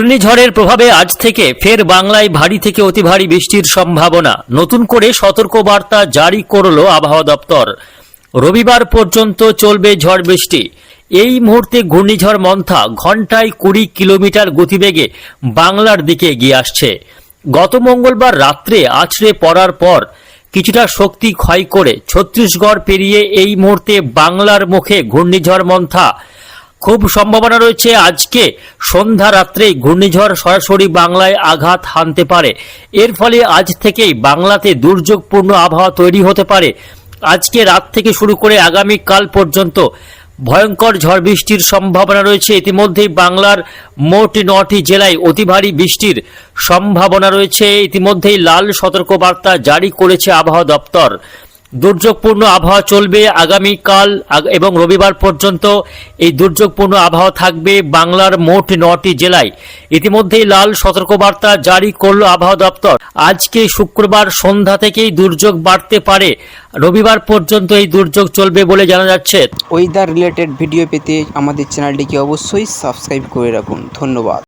ঘূর্ণিঝড়ের প্রভাবে আজ থেকে ফের বাংলায় ভারী থেকে অতি ভারী বৃষ্টির সম্ভাবনা। নতুন করে সতর্কবার্তা জারি করল আবহাওয়া দপ্তর। রবিবার পর্যন্ত চলবে ঝড় বৃষ্টি। এই মুহূর্তে ঘূর্ণিঝড় মন্থা ঘন্টায় কুড়ি কিলোমিটার গতিবেগে বাংলার দিকে এগিয়ে আসছে। গত মঙ্গলবার রাত্রে আছড়ে পড়ার পর কিছুটা শক্তি ক্ষয় করে ছত্তিশগড় পেরিয়ে এই মুহূর্তে বাংলার মুখে ঘূর্ণিঝড় মন্থা খুব সম্ভাবনা রয়েছে আজকে সন্ধ্যা রাত্রেই ঘূর্ণিঝড় সরাসরি বাংলায় আঘাত হানতে পারে। এর ফলে আজ থেকেই বাংলাতে দুর্যোগপূর্ণ আবহাওয়া তৈরি হতে পারে। আজকে রাত থেকে শুরু করে আগামী কাল পর্যন্ত ভয়ঙ্কর ঝড় বৃষ্টির সম্ভাবনা রয়েছে। ইতিমধ্যেই বাংলার মোট নটি জেলায় অতি ভারী বৃষ্টির সম্ভাবনা রয়েছে। ইতিমধ্যেই লাল সতর্কবার্তা জারি করেছে আবহাওয়া দপ্তর। দুর্যোগপূর্ণ আবহাওয়া চলবে আগামীকাল আগ- এবং রবিবার পর্যন্ত। এই দুর্যোগপূর্ণ আবহাওয়া থাকবে বাংলার মোট নটি জেলায়। ইতিমধ্যেই লাল সতর্কবার্তা জারি করল আবহাওয়া দপ্তর। আজকে শুক্রবার সন্ধ্যা থেকেই দুর্যোগ বাড়তে পারে। রবিবার পর্যন্ত এই দুর্যোগ চলবে বলে জানা যাচ্ছে। ওয়েদার রিলেটেড ভিডিও পেতে আমাদের চ্যানেলটিকে অবশ্যই সাবস্ক্রাইব করে রাখুন। ধন্যবাদ।